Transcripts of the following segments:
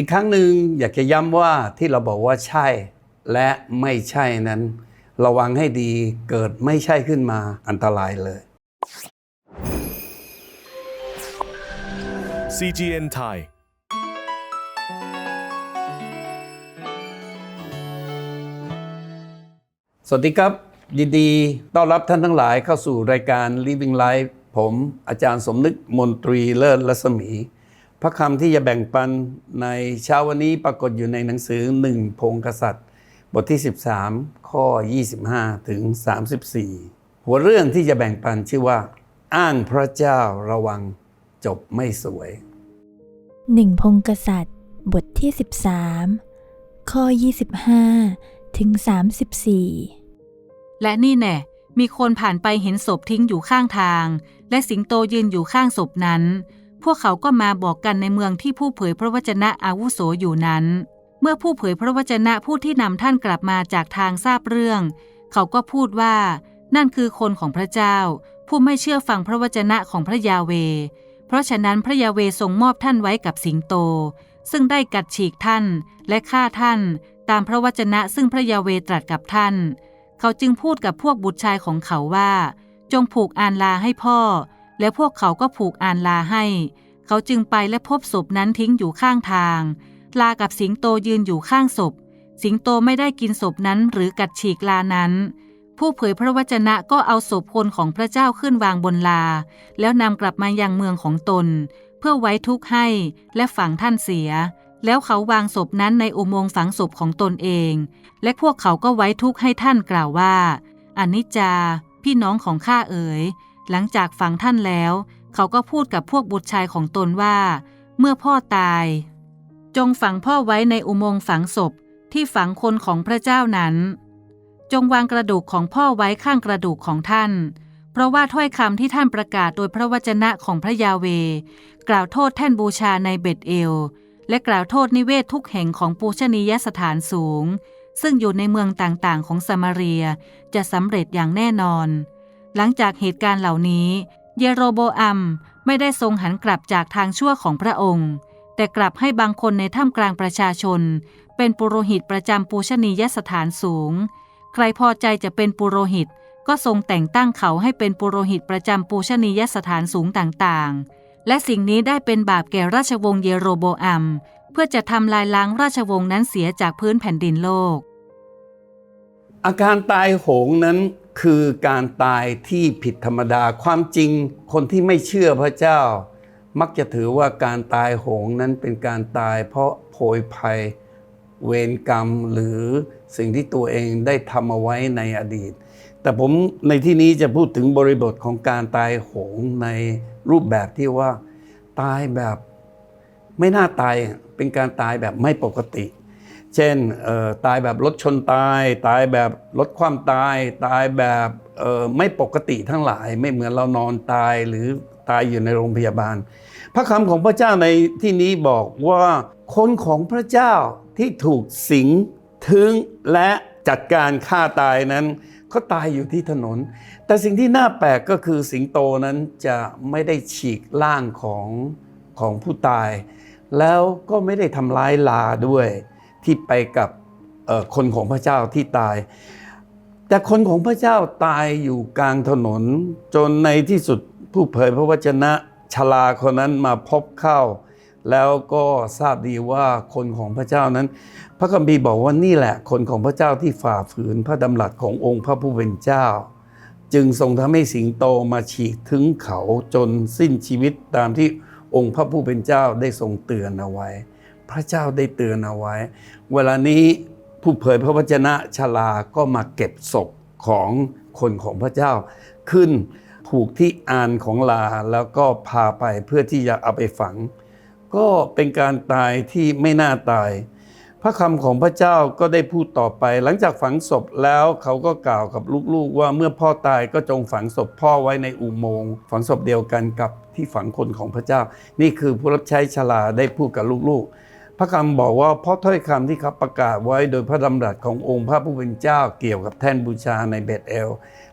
อีกครั้งหนึ่งอยากจะย้ำว่าที่เราบอกว่าใช่และไม่ใช่นั้น ระวังให้ดีเกิดไม่ใช่ขึ้นมาอันตรายเลย CGN Thai สวัสดีครับ ยินดีต้อนรับท่านทั้งหลายเข้าสู่รายการ Living Life ผมอาจารย์สมนึกมนตรีเลิศรัศมี พระคำที่จะแบ่งปันในเช้าวันนี้ปรากฏอยู่ในหนังสือหนึ่งพงกษัตริย์ บทที่ 13 ข้อ 25 ถึง 34 หัวเรื่องที่จะแบ่งปันชื่อว่า อ้างพระเจ้าระวังจบไม่สวยหนึ่งพงกษัตริย์ บทที่ 13 ข้อ 25 ถึง 34 และนี่แน่มีคนผ่านไปเห็นศพทิ้งอยู่ข้างทาง และสิงโตยืนอยู่ข้างศพนั้น พวกเขาก็มาบอกกันในเมืองที่ผู้เผยพระวจนะอาวุโสอยู่นั้น เมื่อผู้เผยพระวจนะผู้ที่นำท่านกลับมาจากทางทราบเรื่อง เขาก็พูดว่า นั่นคือคนของพระเจ้า ผู้ไม่เชื่อฟังพระวจนะของพระยาเว เพราะฉะนั้นพระยาเวทรงมอบท่านไว้กับสิงโต ซึ่งได้กัดฉีกท่านและฆ่าท่าน ตามพระวจนะซึ่งพระยาเวตรัสกับท่าน เขาจึงพูดกับพวกบุตรชายของเขาว่า จงผูกอานลาให้พ่อ และพวกเขาก็ผูกอานลาให้ เขาจึงไปและพบศพนั้นทิ้งอยู่ข้างทาง ลากับสิงโตยืนอยู่ข้างศพ สิงโตไม่ได้กินศพนั้นหรือกัดฉีกลานั้น ผู้เผยพระวจนะก็เอาศพคนของพระเจ้าขึ้นวางบนลา แล้วนำกลับมายังเมืองของตน เพื่อไว้ทุกข์ให้และฝังท่านเสีย แล้วเขาวางศพนั้นในอุโมงค์ฝังศพของตนเอง และพวกเขาก็ไว้ทุกข์ให้ท่านกล่าวว่าอนิจจา พี่น้องของข้าเอ๋ย หลังจากฝังท่านแล้ว เขาก็พูดกับพวกบุตรชายของตนว่า เมื่อพ่อตาย จงฝังพ่อไว้ในอุโมงค์ฝังศพที่ฝังคนของพระเจ้านั้น จงวางกระดูกของพ่อไว้ข้างกระดูกของท่าน เพราะว่าถ้อยคำที่ท่านประกาศโดยพระวจนะของพระยาเว กล่าวโทษแท่นบูชาในเบตเอล และกล่าวโทษนิเวศทุกแห่งของปูชนียสถานสูง ซึ่งอยู่ในเมืองต่างๆของสมาเรียจะสำเร็จอย่างแน่นอน หลังจากเหตุการณ์เหล่านี้ เยโรโบอัมไม่ได้ทรงหันกลับจากทางชั่วของพระองค์ แต่กลับให้บางคนในท่ามกลางประชาชน เป็นปุโรหิตประจำปูชนียสถานสูง ใครพอใจจะเป็นปุโรหิตก็ทรงแต่งตั้งเขาให้เป็นปุโรหิตประจำปูชนียสถานสูงต่างๆ และสิ่งนี้ได้เป็นบาปแก่ราชวงศ์เยโรโบอัมเพื่อจะทำลายล้างราชวงศ์นั้นเสียจากพื้นแผ่นดินโลก อาการตายโหงนั้น คือการตายที่ผิดธรรมดา ความจริงคนที่ไม่เชื่อพระเจ้า มักจะถือว่าการตายโหงนั้นเป็นการตาย เพราะโผยภัยเวรกรรมหรือสิ่งที่ตัวเองได้ทำเอาไว้ในอดีต แต่ผมในที่นี้จะพูดถึงบริบทของการตายโหงในรูปแบบที่ว่า ตายแบบไม่น่าตายเป็นการตายแบบไม่ปกติ เช่นตายแบบรถชนตาย ตายแบบรถความตาย ตายแบบไม่ปกติทั้งหลาย ไม่เหมือนเรานอนตายหรือตายอยู่ในโรงพยาบาล พระคำของพระเจ้าในที่นี้บอกว่าคนของพระเจ้าที่ถูกสิงถึงและจัดการฆ่าตายนั้นเขาตายอยู่ที่ถนน แต่สิ่งที่น่าแปลกก็คือสิงโตนั้นจะไม่ได้ฉีกร่างของของผู้ตาย แล้วก็ไม่ได้ทำร้ายลาด้วย ที่ไปกับคนของพระเจ้าที่ตาย แต่คนของพระเจ้าตายอยู่กลางถนน จนในที่สุดผู้เผยพระวจนะชลาคนนั้นมาพบเข้า แล้วก็ทราบดีว่าคนของพระเจ้านั้น พระคัมภีร์บอกว่านี่แหละ คนของพระเจ้าที่ฝ่าฝืนพระดำรัสขององค์พระผู้เป็นเจ้า จึงทรงทำให้สิงโตมาฉีกถึงเขาจนสิ้นชีวิตตามที่องค์พระผู้เป็นเจ้าได้ทรงเตือนเอาไว้ พระเจ้าได้เตือนเอาไว้ เวลานี้ผู้เผยพระวจนะชลาก็มาเก็บศพของคนของพระเจ้า ขึ้นผูกที่อานของลาแล้วก็พาไปเพื่อที่จะเอาไปฝัง ก็เป็นการตายที่ไม่น่าตาย พระคำของพระเจ้าก็ได้พูดต่อไป หลังจากฝังศพแล้วเขาก็กล่าวกับลูกๆ ว่าเมื่อพ่อตายก็จงฝังศพพ่อไว้ในอุโมงค์ฝังศพเดียวกันกับที่ฝังคนของพระเจ้า นี่คือผู้รับใช้ชลาได้พูดกับลูกๆ พระคำบอกว่าเพราะถ้อยคำที่เขาประกาศไว้โดยพระดำรัสขององค์พระผู้เป็นเจ้าเกี่ยวกับแท่นบูชาในเบตเอล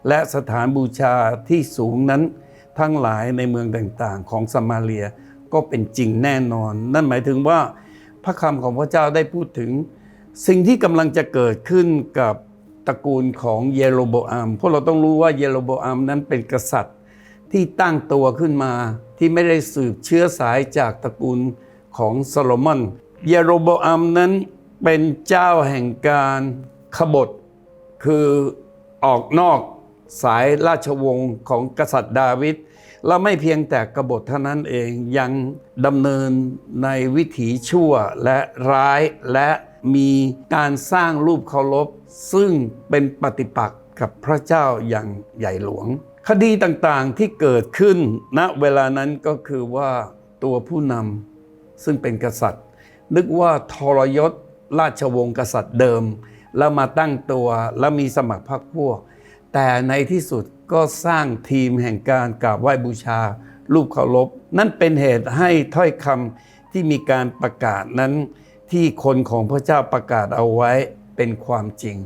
และสถานบูชาที่สูงนั้นทั้งหลายในเมืองต่างๆ ของสมาเรียก็เป็นจริงแน่นอน นั่นหมายถึงว่าพระคำของพระเจ้าได้พูดถึง สิ่งที่กำลังจะเกิดขึ้นกับตระกูลของเยโรโบอัมเพราะเราต้องรู้ว่าเยโรโบอัมนั้นเป็นกษัตริย์ที่ตั้งตัวขึ้นมาที่ไม่ได้สืบเชื้อสายจากตระกูลของโซโลมอน เยโรโบอัมนั้นเป็นเจ้าแห่งการขบฏคือออกนอกสายราชวงศ์ของกษัตริย์ดาวิดและไม่เพียงแต่กบฏเท่านั้นเองยังดำเนินในวิถีชั่วและร้ายและมีการสร้างรูปเคารพ ซึ่งเป็นปฏิปักษ์กับพระเจ้าอย่างใหญ่หลวง คดีต่างๆที่เกิดขึ้นณเวลานั้นก็คือว่าตัวผู้นำซึ่งเป็นกษัตริย์ นึกว่าทรยศราชวงศ์กษัตริย์เดิม แล้วมาตั้งตัวแล้วมีสมัครพรรคพวก แต่ในที่สุดก็สร้างทีมแห่งการกราบไหว้บูชารูปเคารพนั่นเป็นเหตุให้ถ้อยคำที่มีการประกาศนั้น ที่คนของพระเจ้าประกาศเอาไว้เป็นความจริง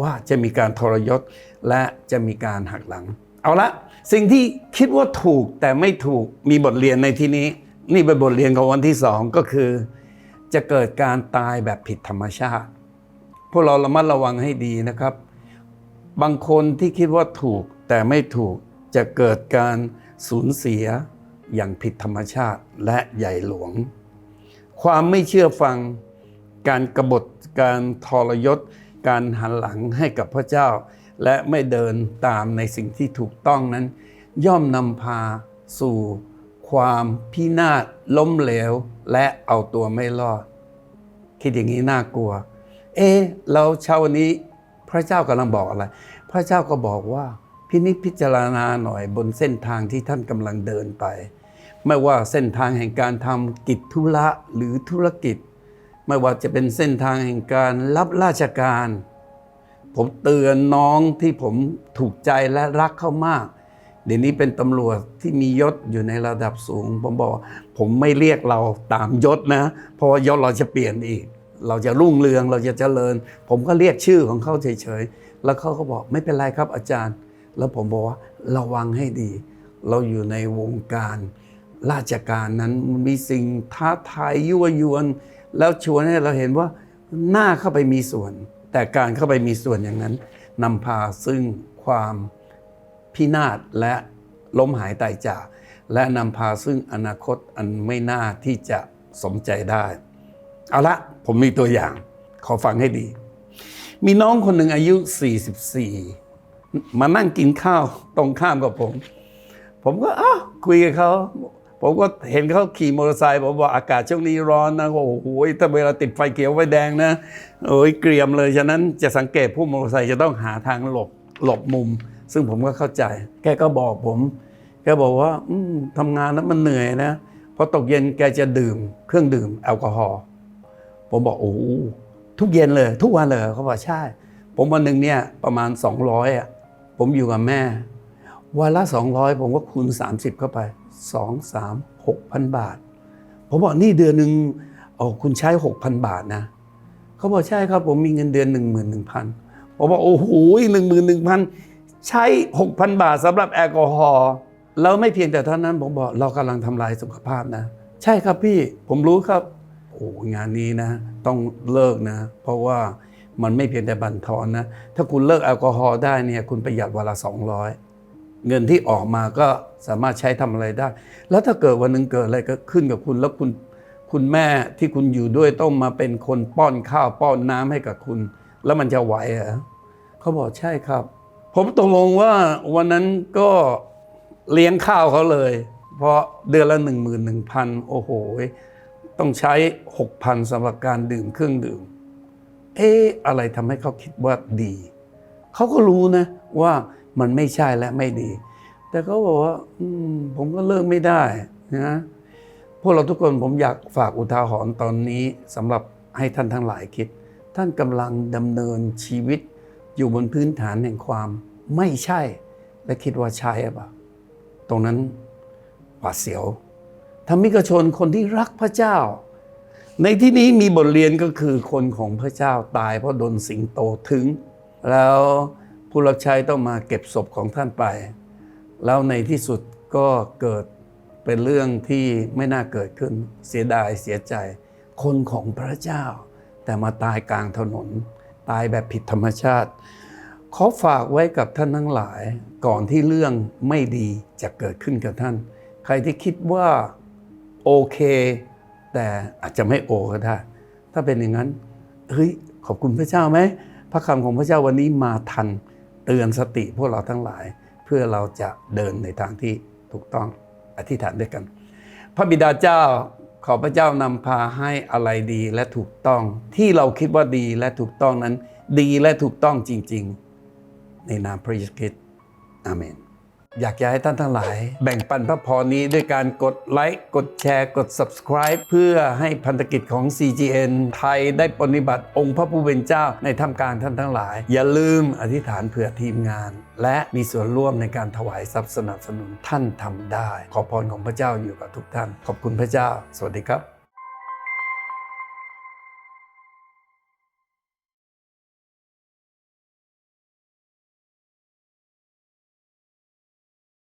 ว่าจะมีการทรยศและจะมีการหักหลัง เอาละสิ่งที่คิดว่าถูกแต่ไม่ถูกมีบทเรียนในที่นี้ นี่เป็นบทเรียนของวันที่สองก็คือ จะเกิดการตายแบบผิดธรรมชาติ พวกเราระมัดระวังให้ดีนะครับ บางคนที่คิดว่าถูกแต่ไม่ถูกจะเกิดการสูญเสียอย่างผิดธรรมชาติและใหญ่หลวง ความไม่เชื่อฟังการกรบฏการทรยศ การหันหลังให้กับพระเจ้า และไม่เดินตามในสิ่งที่ถูกต้องนั้น ย่อมนำพาสู่ความพินาศล้มเหลว และเอาตัวไม่รอด คิดอย่างนี้น่ากลัว เอ๊ะเราเช้าวันนี้พระเจ้ากำลังบอกอะไร พระเจ้าก็บอกว่า พินิจพิจารณาหน่อยบนเส้นทางที่ท่านกำลังเดินไป ไม่ว่าเส้นทางแห่งการทำกิจธุระหรือธุรกิจ ไม่ว่าจะเป็นเส้นทางแห่งการรับราชการ ผมเตือนน้องที่ผมถูกใจและรักเขามาก เดี๋ยวนี้เป็นตำรวจที่มียศอยู่ในระดับสูง ผมบอกว่าผมไม่เรียกเราตามยศนะ เพราะว่ายศเราจะเปลี่ยนอีก เราจะรุ่งเรืองเราจะเจริญ ผมก็เรียกชื่อของเขาเฉยๆแล้วเขาก็บอกไม่เป็นไรครับอาจารย์ แล้วผมบอกว่าระวังให้ดี เราอยู่ในวงการราชการนั้นมันมีสิ่งท้าทายยั่วยวน แล้วชวนให้เราเห็นว่าหน้าเข้าไปมีส่วน แต่การเข้าไปมีส่วนอย่างนั้นนำพาซึ่งความ พินาศและล้มหายตายจาก และนำพาซึ่งอนาคตอันไม่น่าที่จะสมใจได้ เอาละผมมีตัวอย่าง ขอฟังให้ดี มีน้องคนหนึ่งอายุ 44 มานั่งกินข้าวตรงข้ามกับผม ผมก็อ้าคุยกับเขาผมก็เห็นเขาขี่มอเตอร์ไซค์ผมบอกอากาศช่วงนี้ร้อนนะโอ้โหถ้าเวลาติดไฟเขียวไฟแดงนะโอ้ยเกรียมเลยฉะนั้นจะสังเกตผู้มอเตอร์ไซค์จะต้องหาทางหลบหลบมุม ซึ่งผมก็เข้าใจ แกก็บอกผม แกบอกว่าอืมทำงานแล้วมันเหนื่อยนะพอตกเย็นแกจะดื่มเครื่องดื่มแอลกอฮอล์ผมบอกโอ้โหทุกเย็นเลย ทุกวันเลยเขาบอกใช่ ผมวันหนึ่งเนี่ยประมาณ 200อะผมอยู่กับแม่ วันละ 200 ผมก็คูณ 30 เข้าไป 2 3 6,000 บาท ผมบอกนี่เดือนหนึ่งโอ้คุณใช้ 6,000 บาทนะเขาบอกใช่ครับผมมีเงินเดือน 11,000ผมบอกโอ้โห11,000 ใช้ 6,000 บาทสำหรับแอลกอฮอล์แล้วไม่เพียงแต่เท่านั้นผมบอกเรากำลังทำลายสุขภาพนะ ใช่ครับพี่ผมรู้ครับโอ้งานนี้นะ ต้องเลิกนะ เพราะว่ามันไม่เพียงแต่บั่นทอนนะ ถ้าคุณเลิกแอลกอฮอล์ได้เนี่ยคุณประหยัดวันละ200 เงินที่ออกมาก็สามารถใช้ทำอะไรได้ แล้วถ้าเกิดวันหนึ่งเกิดอะไรก็ขึ้นกับคุณแล้วคุณคุณแม่ที่คุณอยู่ด้วยต้องมาเป็นคนป้อนข้าวป้อนน้ำให้กับคุณ แล้วมันจะไหวเหรอเขาบอกใช่ครับ ผมตกลงว่าวันนั้นก็เลี้ยงข้าวเขาเลย เพราะเดือนละหนึ่งหมื่นหนึ่งพันโอ้โห ต้องใช้ 6,000สำหรับการดื่มเครื่องดื่ม เอ๊ะอะไรทำให้เขาคิดว่าดี เขาก็รู้นะว่ามันไม่ใช่และไม่ดี แต่เขาบอกว่าอมผมก็เลิกไม่ได้นะพวกเราทุกคนผมอยากฝากอุทาหรณ์ตอนนี้สำหรับให้ท่านทั้งหลายคิด ท่านกำลังดำเนินชีวิต อยู่บนพื้นฐานแห่งความไม่ใช่ และคิดว่าใช่หรือเปล่าตรงนั้นหวาดเสียวธรรมิกชนคนที่รักพระเจ้า ในที่นี้มีบทเรียนก็คือคนของพระเจ้าตายเพราะโดนสิงโตถึง แล้วผู้รับใช้ต้องมาเก็บศพของท่านไป แล้วในที่สุดก็เกิดเป็นเรื่องที่ไม่น่าเกิดขึ้นเสียดายเสียใจ คนของพระเจ้า แต่มาตายกลางถนน ตายแบบผิดธรรมชาติ ขอฝากไว้กับท่านทั้งหลาย ก่อนที่เรื่องไม่ดีจะเกิดขึ้นกับท่าน ใครที่คิดว่าโอเค แต่อาจจะไม่โอก็ได้ถ้าเป็นอย่างนั้นเฮ้ยขอบคุณพระเจ้าไหมพระคำของพระเจ้าวันนี้มาทันเตือนสติพวกเราทั้งหลาย เพื่อเราจะเดินในทางที่ถูกต้องอธิษฐานด้วยกัน พระบิดาเจ้า ขอพระเจ้านำพาให้อะไรดีและถูกต้อง ที่เราคิดว่าดีและถูกต้องนั้น ดีและถูกต้องจริง ๆ ในนามพระเยซูคริสต์อาเมน อยากจะให้ท่านทั้งหลาย แบ่งปันพระพรนี้ด้วยการกดไลค์ กดแชร์ กด subscribe เพื่อให้พันธกิจของ CGN ไทยได้ปฏิบัติองค์พระผู้เป็นเจ้าในท่ามกลางท่านทั้งหลาย อย่าลืมอธิษฐานเผื่อทีมงาน และมีส่วนร่วมในการถวายทรัพย์สนับสนุนท่านทำได้ ขอพรของพระเจ้าอยู่กับทุกท่าน ขอบคุณพระเจ้า สวัสดีครับ